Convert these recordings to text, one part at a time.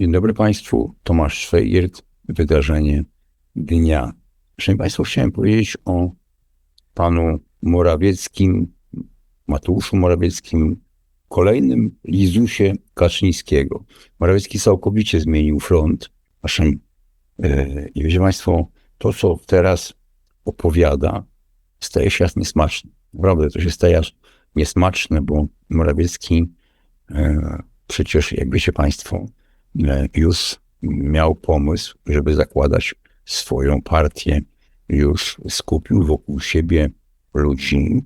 Dzień dobry Państwu, Tomasz Szwejgiert, wydarzenie dnia. Szanowni Państwo, chciałem powiedzieć o panu Morawieckim, Mateuszu Morawieckim, kolejnym Lizusie Kaczyńskiego. Morawiecki całkowicie zmienił front. Naszym, yy, I wiecie Państwo, to co teraz opowiada, staje się aż niesmaczne. Naprawdę, to się staje aż niesmaczne, bo Morawiecki yy, przecież, jak wiecie Państwo, już miał pomysł, żeby zakładać swoją partię. Już skupił wokół siebie ludzi,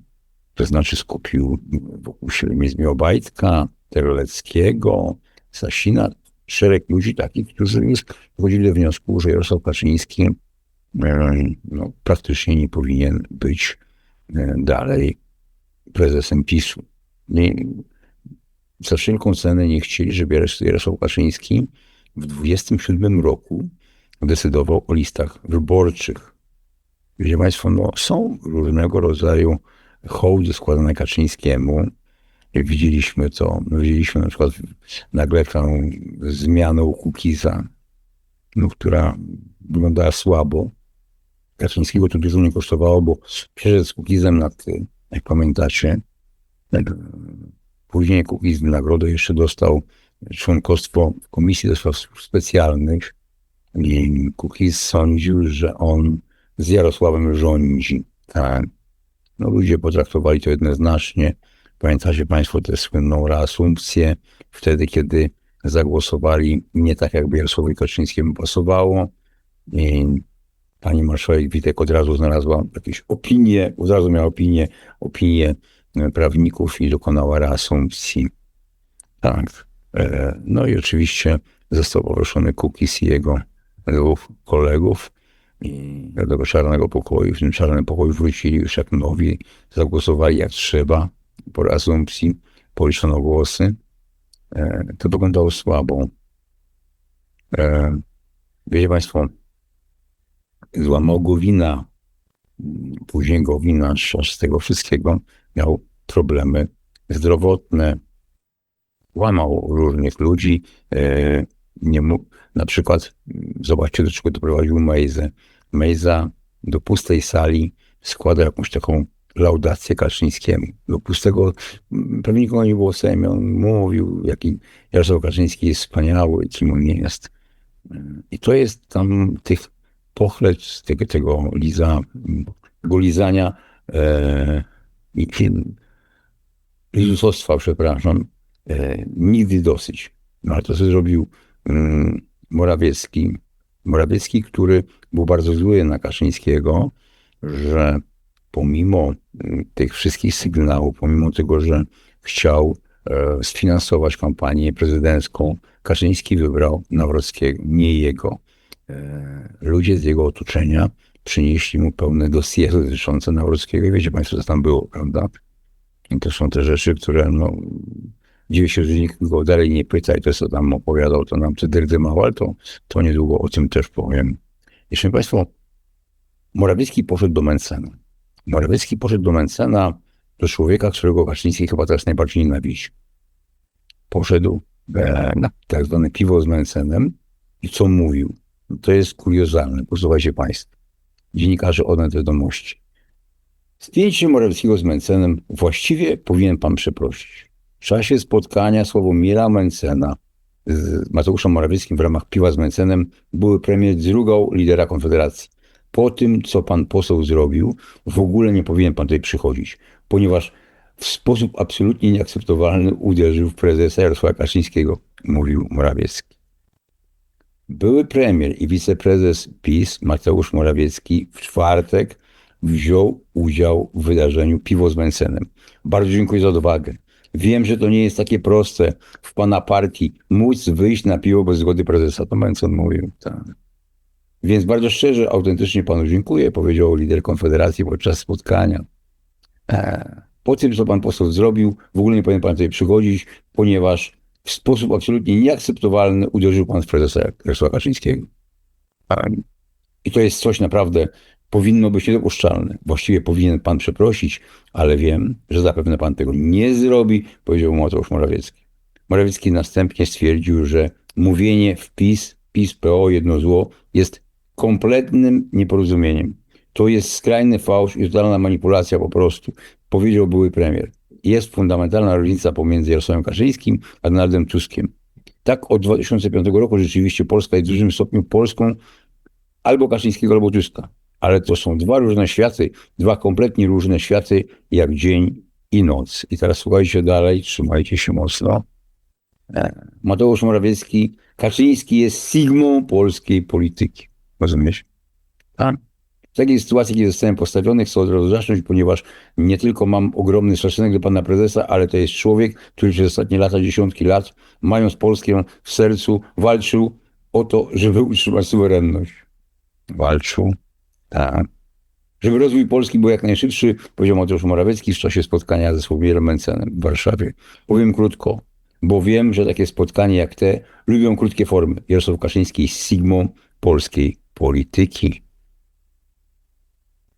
to znaczy skupił wokół siebie Miezmiobajtka, Terleckiego, Sasina, szereg ludzi takich, którzy już dochodzili do wniosku, że Jarosław Kaczyński no, praktycznie nie powinien być dalej prezesem PiSu. Za wszelką cenę nie chcieli, żeby Jarosław Kaczyński w 27 roku decydował o listach wyborczych. Wiecie Państwo, no, są różnego rodzaju hołdy składane Kaczyńskiemu. Widzieliśmy to, no, widzieliśmy na przykład nagle tą zmianę Kukiza, no, która wyglądała słabo. Kaczyńskiego to dużo nie kosztowało, bo przeszedł z Kukizem na ty, jak pamiętacie. Później Kukiz nagrodę jeszcze dostał członkostwo Komisji do Spraw Specjalnych i Kukiz sądził, że on z Jarosławem rządzi. Tak. No ludzie potraktowali to jednoznacznie. Pamiętacie Państwo tę słynną reasumpcję, wtedy kiedy zagłosowali nie tak, jakby Jarosławowi Kaczyńskiemu pasowało. I pani marszałek Witek od razu znalazła jakieś opinie, od razu miała opinię, opinię prawników i dokonała reasumpcji. Tak. No i oczywiście został poruszony Kukis i jego dwóch kolegów do tego czarnego pokoju. W tym czarnym pokoju wrócili już jak nowi, zagłosowali jak trzeba po reasumpcji, policzono głosy. To wyglądało słabo. Wiecie Państwo, złamał Gowina, później Gowina z tego wszystkiego miał problemy zdrowotne, łamał różnych ludzi. Nie mógł, na przykład, zobaczcie, do czego doprowadził Mejzę. Mejza do pustej sali składa jakąś taką laudację Kaczyńskiemu. Do pustego, pewnie nikogo nie było Sejmie. On mówił, jaki Jarosław Kaczyński jest wspaniały, kim on nie jest. I to jest tam tych pochleć, tego, tego liza, tego lizania e, i lizusostwa, przepraszam, e, nigdy dosyć. No ale to co zrobił mm, Morawiecki. Morawiecki, który był bardzo zły na Kaczyńskiego, że pomimo mm, tych wszystkich sygnałów, pomimo tego, że chciał e, sfinansować kampanię prezydencką, Kaczyński wybrał Nawrockiego, nie jego. E, ludzie z jego otoczenia przynieśli mu pełne dossier dotyczące Nawrockiego i wiecie Państwo, co tam było, prawda? I to są te rzeczy, które no, dziwię się, że nikt go dalej nie pyta i to, co tam opowiadał, to nam cydrdy mało, ale to, to niedługo o tym też powiem. I szanowni Państwo, Morawiecki poszedł do Mencena. Morawiecki poszedł do Mencena, do człowieka, którego Kaczyński chyba teraz najbardziej nienawidzi. Poszedł e, na tak zwane piwo z Mencenem i co mówił? To jest kuriozalne, posłuchajcie Państwo. Dziennikarze odnośnie wiadomości. Zdjęcie Morawieckiego z Mencenem właściwie powinien pan przeprosić. W czasie spotkania Sławomira Mencena z Mateuszem Morawieckim w ramach piwa z Mencenem były premier drugą lidera Konfederacji. Po tym, co pan poseł zrobił, w ogóle nie powinien pan tutaj przychodzić, ponieważ w sposób absolutnie nieakceptowalny uderzył w prezesa Jarosława Kaczyńskiego, mówił Morawiecki. Były premier i wiceprezes PiS Mateusz Morawiecki w czwartek wziął udział w wydarzeniu Piwo z Mencenem. Bardzo dziękuję za odwagę. Wiem, że to nie jest takie proste w pana partii móc wyjść na piwo bez zgody prezesa. To Mencen mówił. Tak. Więc bardzo szczerze, autentycznie panu dziękuję, powiedział lider Konfederacji podczas spotkania. E, po tym, co pan poseł zrobił, w ogóle nie powinien pan tutaj przychodzić, ponieważ w sposób absolutnie nieakceptowalny uderzył pan w prezesa Jarosława Kaczyńskiego. I to jest coś naprawdę powinno być niedopuszczalne. Właściwie powinien pan przeprosić, ale wiem, że zapewne pan tego nie zrobi, powiedział Mateusz Morawiecki. Morawiecki następnie stwierdził, że mówienie w PiS, PiS, PO, jedno zło, jest kompletnym nieporozumieniem. To jest skrajny fałsz i totalna manipulacja po prostu, powiedział były premier. Jest fundamentalna różnica pomiędzy Jarosławem Kaczyńskim a Donaldem Tuskiem. Tak od 2005 roku rzeczywiście Polska jest w dużym stopniu Polską albo Kaczyńskiego, albo Tuska. Ale to są dwa różne światy, dwa kompletnie różne światy, jak dzień i noc. I teraz słuchajcie dalej, trzymajcie się mocno. E, Mateusz Morawiecki, Kaczyński jest sigmą polskiej polityki. Rozumiesz? Tak? W takiej sytuacji, kiedy zostałem postawiony, chcę od razu zacząć, ponieważ nie tylko mam ogromny szacunek do pana prezesa, ale to jest człowiek, który przez ostatnie lata, dziesiątki lat, mając Polskę w sercu, walczył o to, żeby utrzymać suwerenność. Walczył, tak. Żeby rozwój Polski był jak najszybszy, powiedział Mateusz Morawiecki w czasie spotkania ze Sławomirem Mencenem w Warszawie. Powiem krótko, bo wiem, że takie spotkania jak te lubią krótkie formy. Jarosław Kaczyński jest sigmą polskiej polityki.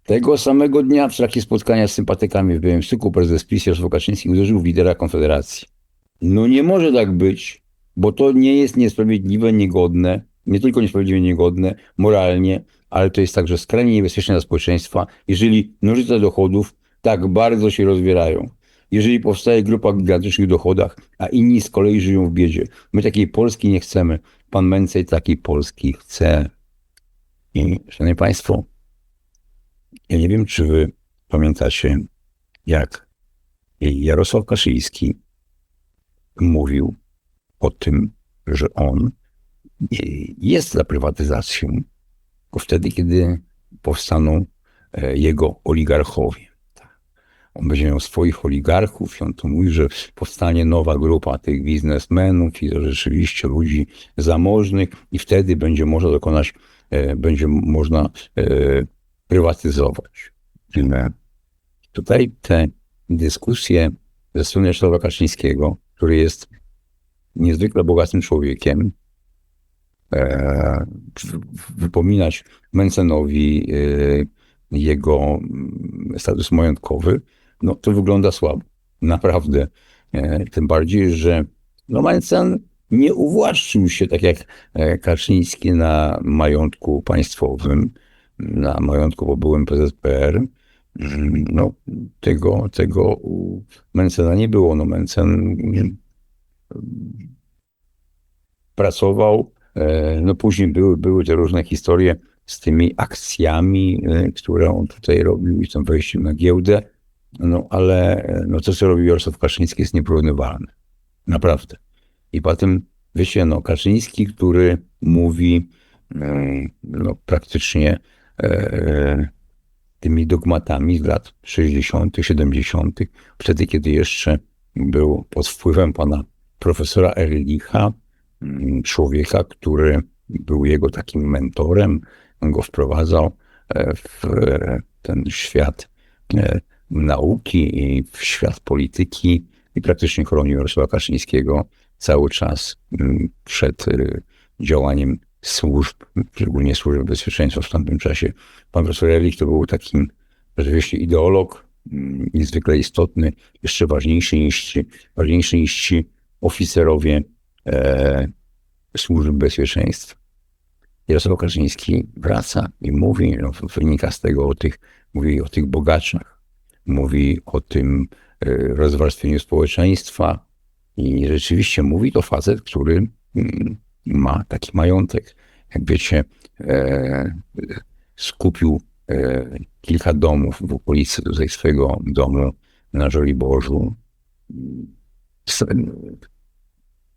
Tego samego dnia w trakcie spotkania z sympatykami w Białymstoku prezes PiS Jarosław Kaczyński uderzył w lidera Konfederacji. No nie może tak być, bo to nie jest niesprawiedliwe, niegodne, nie tylko niesprawiedliwie niegodne, moralnie, ale to jest także skrajnie niebezpieczne dla społeczeństwa, jeżeli nożyce dochodów tak bardzo się rozwierają. Jeżeli powstaje grupa w gigantycznych dochodach, a inni z kolei żyją w biedzie. My takiej Polski nie chcemy. Pan Mencej takiej Polski chce. I, szanowni państwo, ja nie wiem, czy wy pamiętacie, jak Jarosław Kaczyński mówił o tym, że on jest za prywatyzacją, tylko wtedy, kiedy powstaną e, jego oligarchowie. Tak. On będzie miał swoich oligarchów i on to mówi, że powstanie nowa grupa tych biznesmenów i rzeczywiście ludzi zamożnych i wtedy będzie można dokonać, e, będzie można prywatyzować. Tutaj te dyskusje ze strony Jarosława Kaczyńskiego, który jest niezwykle bogatym człowiekiem, e, wypominać Mencenowi e, jego mm, status majątkowy, no to wygląda słabo. Naprawdę. E, tym bardziej, że no Mencen nie uwłaszczył się tak jak Kaczyński na majątku państwowym, na majątku po byłym PZPR. No, tego, tego u Mencena nie było. No, Mencen mm, pracował, e, no później były, były te różne historie z tymi akcjami, e, które on tutaj robił i z tym wejściem na giełdę, no ale e, no, to, co robił Jarosław Kaczyński jest nieporównywalne. Naprawdę. I potem, wiecie, no Kaczyński, który mówi no, praktycznie tymi dogmatami z lat 60., 70., wtedy, kiedy jeszcze był pod wpływem pana profesora Erlicha, mm, człowieka, który był jego takim mentorem. Go wprowadzał e, w ten świat e, nauki i w świat polityki i praktycznie chronił Jarosława Kaczyńskiego cały czas mm, przed e, działaniem służb, szczególnie służb bezpieczeństwa w tamtym czasie. Pan profesor Erlich to był takim rzeczywiście ideolog, mm, niezwykle istotny, jeszcze ważniejszy niż ci, ważniejszy niż ci oficerowie e, służb bezpieczeństwa. Jarosław Kaczyński wraca i mówi, no, wynika z tego o tych, mówi o tych bogaczach, mówi o tym e, rozwarstwieniu społeczeństwa i rzeczywiście mówi to facet, który mm, ma taki majątek. Jak wiecie, e, skupił e, kilka domów w okolicy tutaj swojego domu na Żoliborzu.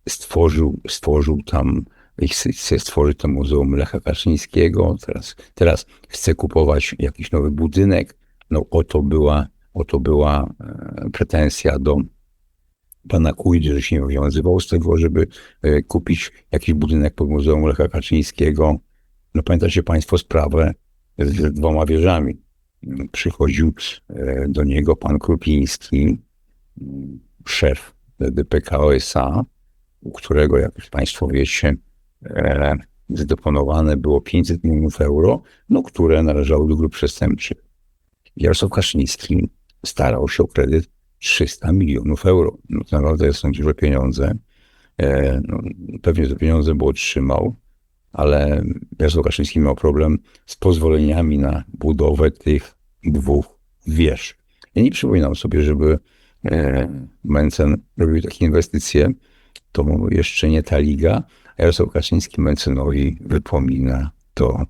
Stworzył, stworzył tam, chce stworzyć to Muzeum Lecha Kaczyńskiego. Teraz, teraz chce kupować jakiś nowy budynek. No oto była, oto była e, pretensja do pana Kujdy, że się nie wywiązywał z tego, żeby e, kupić jakiś budynek pod Muzeum Lecha Kaczyńskiego. No pamiętacie państwo sprawę z dwoma wieżami. Przychodził e, do niego pan Krupiński, szef DPK SA, u którego, jak państwo wiecie, e, zdeponowane było 500 milionów euro, no, które należały do grup przestępczych. Jarosław Kaczyński starał się o kredyt 300 milionów euro. No naprawdę są duże pieniądze. e, no, pewnie te pieniądze by otrzymał, ale Jarosław Kaczyński miał problem z pozwoleniami na budowę tych dwóch wież. Ja nie przypominam sobie, żeby e, Mencen robił takie inwestycje. To jeszcze nie ta liga. A Jarosław Kaczyński Mencenowi wypomina to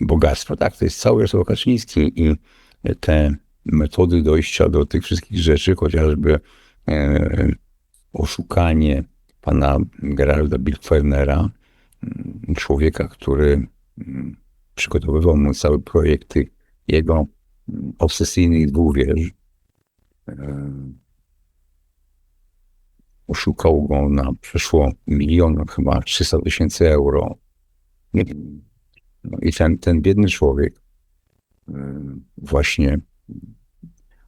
bogactwo. Tak, to jest cały Jarosław Kaczyński i te metody dojścia do tych wszystkich rzeczy, chociażby e, oszukanie pana Geralda Birkfernera, mm, człowieka, który mm, przygotowywał mu całe projekty jego mm, obsesyjnych dwóch wież. E, Oszukał go na przeszło milion, chyba 300 tysięcy euro. No i ten, ten biedny człowiek y, właśnie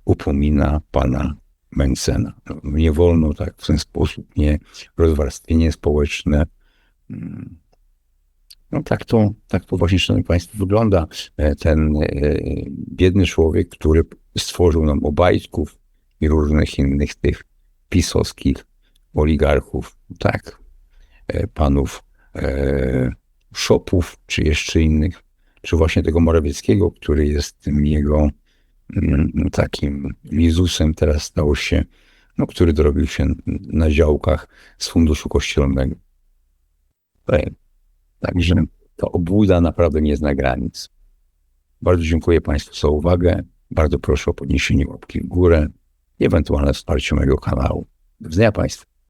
upomina pana Mencena. Nie wolno tak w ten sposób, nie rozwarstwienie społeczne. Mm. No tak to, tak to właśnie, szanowni państwo, wygląda. E, Ten e, biedny człowiek, który stworzył nam Obajtków i różnych innych tych pisowskich oligarchów, tak, e, panów Szopów, czy jeszcze innych, czy właśnie tego Morawieckiego, który jest tym jego takim Lizusem, teraz stał się, no, który dorobił się na działkach z funduszu kościelnego. Tak. Także ta obłuda naprawdę nie zna granic. Bardzo dziękuję Państwu za uwagę. Bardzo proszę o podniesienie łapki w górę i ewentualne wsparcie mojego kanału. Do widzenia Państwu.